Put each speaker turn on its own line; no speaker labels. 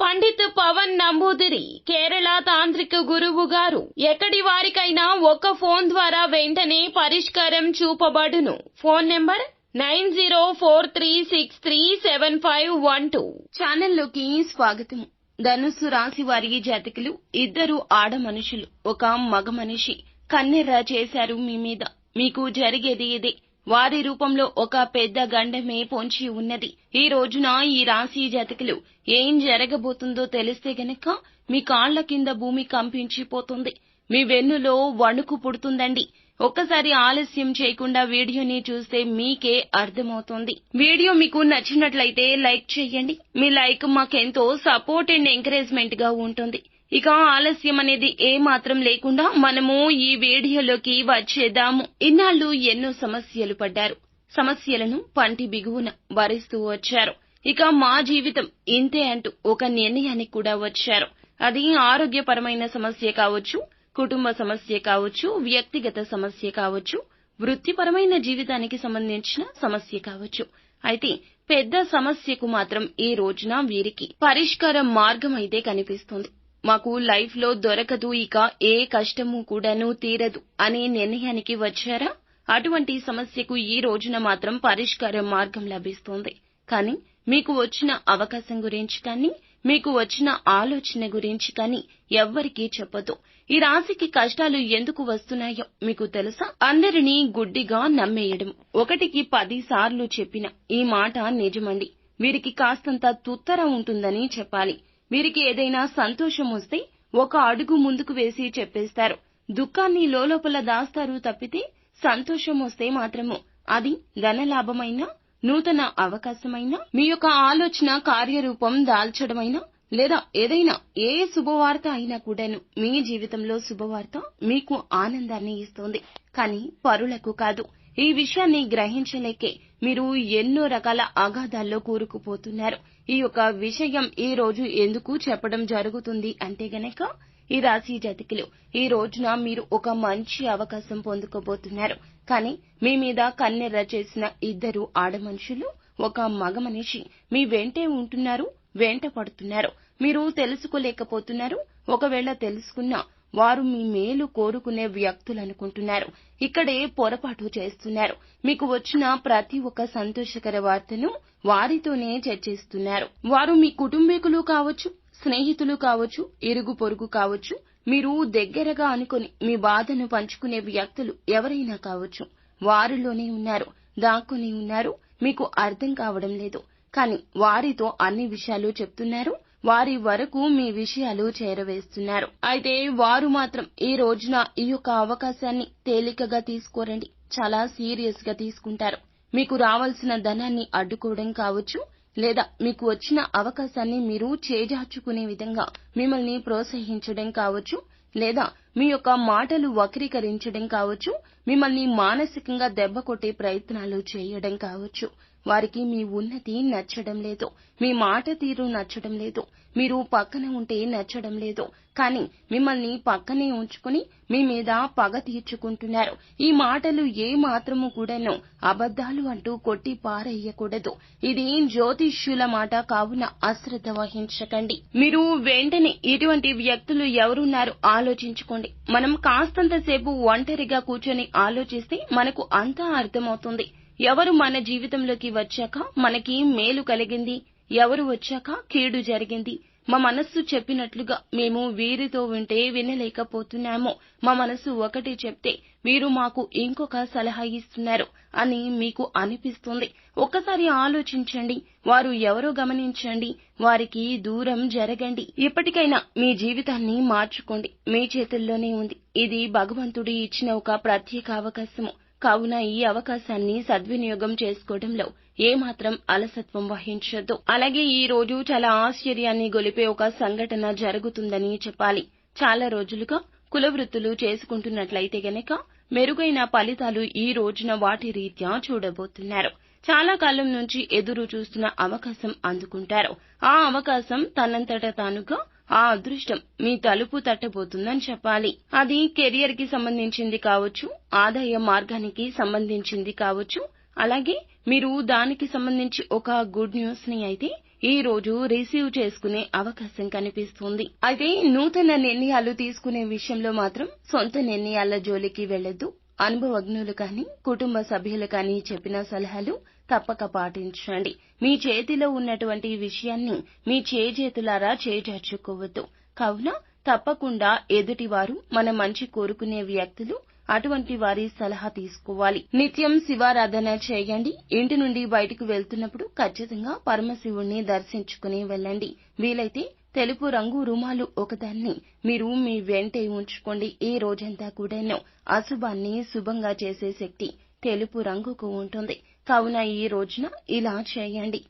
పండిత్ పవన్ నంబూదిరి కేరళ తాంత్రిక గురువు గారు. ఎక్కడి వారికైనా ఒక్క ఫోన్ ద్వారా వెంటనే పరిష్కారం చూపబడును. Phone number nine zero four three six three seven five one two. ఛానల్లోకి స్వాగతం. ధనుస్సు రాశి వారి జాతకులు ఇద్దరు ఆడ మనుషులు. ఒక మగ మనిషి కన్నెర్ర చేశారు మీ మీద. మీకు జరిగేది ఇదే. వారి రూపంలో ఒక పెద్ద గండమే పొంచి ఉన్నది. ఈ రోజున ఈ రాశి జాతకులు ఏం జరగబోతుందో తెలిస్తే గనక మీ కాళ్ళ కింద భూమి కంపించిపోతుంది. మీ వెన్నులో వణుకు పుడుతుందండి. ఒక్కసారి ఆలస్యం చేయకుండా వీడియోని చూస్తే మీకే అర్థమవుతుంది. వీడియో మీకు నచ్చినట్లయితే లైక్ చేయండి. మీ లైక్ మాకెంతో సపోర్ట్ అండ్ ఎంకరేజ్మెంట్గా ఉంటుంది. ఇక ఆలస్యం అనేది ఏ మాత్రం లేకుండా మనము ఈ వీడియోలోకి వచ్చేద్దాము. ఇన్నాళ్ళు ఎన్నో సమస్యలు పడ్డారు. సమస్యలను పంటి బిగువున భరిస్తూ వచ్చారు. ఇక మా జీవితం ఇంతే అంటూ ఒక నిర్ణయానికి కూడా వచ్చారు. అది ఆరోగ్యపరమైన సమస్య కావచ్చు కుటుంబ సమస్య కావచ్చు వ్యక్తిగత సమస్య కావచ్చు వృత్తిపరమైన జీవితానికి సంబంధించిన సమస్య కావచ్చు. అయితే పెద్ద సమస్యకు మాత్రం ఈ రోజున వీరికి పరిష్కార మార్గం అయితే కనిపిస్తుంది. మాకు లైఫ్లో దొరకదు ఇక ఏ కష్టము కూడాను తీరదు అనే నిర్ణయానికి వచ్చారా? అటువంటి సమస్యకు ఈ రోజున మాత్రం పరిష్కార మార్గం లభిస్తుంది. కానీ మీకు వచ్చిన అవకాశం గురించి కానీ మీకు వచ్చిన ఆలోచన గురించి కానీ ఎవ్వరికీ చెప్పదు. ఈ రాశికి కష్టాలు ఎందుకు వస్తున్నాయో మీకు తెలుసా? అందరినీ గుడ్డిగా నమ్మేయడం. ఒకటికి పది సార్లు చెప్పిన ఈ మాట నిజమండి. వీరికి కాస్తంత తుత్తర ఉంటుందని చెప్పాలి. వీరికి ఏదైనా సంతోషం వస్తే ఒక అడుగు ముందుకు వేసి చెప్పేస్తారు. దుఃఖాన్ని లోపల దాస్తారు తప్పితే సంతోషం వస్తే మాత్రము. అది ధనలాభమైనా నూతన అవకాశమైనా మీ యొక్క ఆలోచన కార్యరూపం దాల్చడమైనా లేదా ఏదైనా ఏ శుభవార్త అయినా కూడాను మీ జీవితంలో శుభవార్త మీకు ఆనందాన్ని ఇస్తుంది. కానీ పరులకు కాదు. ఈ విషయాన్ని గ్రహించలేకే మీరు ఎన్నో రకాల అగాధాల్లో కూరుకుపోతున్నారు. ఈ యొక్క విషయం ఈ రోజు ఎందుకు చెప్పడం జరుగుతుంది అంటే గనక ఈ రాశి జాతకులు ఈ రోజున మీరు ఒక మంచి అవకాశం పొందుకోబోతున్నారు. కానీ మీ మీద కన్నెర్ర చేసిన ఇద్దరు ఆడ మనుషులు ఒక మగ మనిషి మీ వెంటే ఉంటున్నారు వెంట పడుతున్నారు. మీరు తెలుసుకోలేకపోతున్నారు. ఒకవేళ తెలుసుకున్నా వారు మీ మేలు కోరుకునే వ్యక్తులనుకుంటున్నారు ఇక్కడే పొరపాటు చేస్తున్నారు. మీకు వచ్చిన ప్రతి ఒక్క సంతోషకర వార్తను వారితోనే చర్చిస్తున్నారు. వారు మీ కుటుంబీకులు కావచ్చు స్నేహితులు కావచ్చు ఇరుగు పొరుగు కావచ్చు మీరు దగ్గరగా అనుకుని మీ బాధను పంచుకునే వ్యక్తులు ఎవరైనా కావచ్చు. వారిలోనే ఉన్నారు దాక్కుని ఉన్నారు మీకు అర్థం కావడం లేదు. కానీ వారితో అన్ని విషయాలు చెప్తున్నారు వారి వరకు మీ విషయాలు చేరవేస్తున్నారు. అయితే వారు మాత్రం ఈ రోజున ఈ యొక్క అవకాశాన్ని తేలికగా తీసుకోరండి. చాలా సీరియస్గా తీసుకుంటారు. మీకు రావాల్సిన ధనాన్ని అడ్డుకోవడం కావచ్చు లేదా మీకు వచ్చిన అవకాశాన్ని మీరు చేజార్చుకునే విధంగా మిమ్మల్ని ప్రోత్సహించడం కావచ్చు లేదా మీ యొక్క మాటలు వక్రీకరించడం కావచ్చు మిమ్మల్ని మానసికంగా దెబ్బ కొట్టే ప్రయత్నాలు చేయడం కావచ్చు. వారికి మీ ఉన్నతి నచ్చడం లేదు మీ మాట తీరు నచ్చడం లేదు మీరు పక్కన ఉంటే నచ్చడం లేదు. కానీ మిమ్మల్ని పక్కనే ఉంచుకుని మీ మీద పగ తీర్చుకుంటున్నారు. ఈ మాటలు ఏ మాత్రము కూడాను అబద్ధాలు అంటూ కొట్టి పారేయకూడదు. ఇది జ్యోతిష్యుల మాట కావున అశ్రద్ధ వహించకండి. మీరు వెంటనే ఇటువంటి వ్యక్తులు ఎవరున్నారు ఆలోచించుకోండి. మనం కాస్తంత సేపు ఒంటరిగా కూర్చొని ఆలోచిస్తే మనకు అంతా అర్థమవుతుంది. ఎవరు మన జీవితంలోకి వచ్చాక మనకి మేలు కలిగింది? ఎవరు వచ్చాక కీడు జరిగింది? మా మనస్సు చెప్పినట్లుగా మేము వీరితో వింటే వినలేకపోతున్నాము. మా మనస్సు ఒకటి చెప్తే వీరు మాకు ఇంకొక సలహా ఇస్తున్నారు అని మీకు అనిపిస్తుంది. ఒక్కసారి ఆలోచించండి. వారు ఎవరో గమనించండి. వారికి దూరం జరగండి. ఇప్పటికైనా మీ జీవితాన్ని మార్చుకోండి. మీ చేతుల్లోనే ఉంది. ఇది భగవంతుడి ఇచ్చిన ఒక ప్రత్యేక అవకాశము. కావున ఈ అవకాశాన్ని సద్వినియోగం చేసుకోవడంలో ఏమాత్రం అలసత్వం వహించొద్దు అలాగే ఈ రోజు చాలా ఆశ్చర్యాన్ని గొలిపే ఒక సంఘటన జరుగుతుందని చెప్పాలి. చాలా రోజులుగా కులవృత్తులు చేసుకుంటున్నట్లయితే గనక మెరుగైన ఫలితాలు ఈ రోజున వాటి రీత్యా చూడబోతున్నారు. చాలా కాలం నుంచి ఎదురు చూస్తున్న అవకాశం అందుకుంటారు. ఆ అవకాశం తనంతట తానుగా ఆ అదృష్టం మీ తలుపు తట్టబోతుందని చెప్పాలి. అది కెరియర్కి సంబంధించింది కావచ్చు ఆదాయ మార్గానికి సంబంధించింది కావచ్చు. అలాగే మీరు దానికి సంబంధించి ఒక గుడ్ న్యూస్ని అయితే ఈ రోజు రిసీవ్ చేసుకునే అవకాశం కనిపిస్తుంది. అయితే నూతన నిర్ణయాలు తీసుకునే విషయంలో మాత్రం సొంత నిర్ణయాల జోలికి వెళ్ళొద్దు అనుభవజ్ఞులు కానీ కుటుంబ సభ్యులు కానీ చెప్పిన సలహాలు తప్పక పాటించండి. మీ చేతిలో ఉన్నటువంటి విషయాన్ని మీ చేజేతులారా చేజార్చుకోవద్దు. కావున తప్పకుండా ఎదుటివారు మన మంచి కోరుకునే వ్యక్తులు అటువంటి వారి సలహా తీసుకోవాలి. నిత్యం శివారాధన చేయండి. ఇంటి నుండి బయటకు వెళ్తున్నప్పుడు ఖచ్చితంగా పరమశివుణ్ణి దర్శించుకుని వెళ్ళండి. వీలైతే తెలుపు రంగు రుమాలు ఒకదాన్ని మీరు మీ వెంటే ఉంచుకోండి. ఈ రోజంతా కూడాను అశుభాన్ని శుభంగా చేసే శక్తి తెలుపు రంగుకు ఉంటుంది. కావున ఈ రోజున ఇలా చేయండి.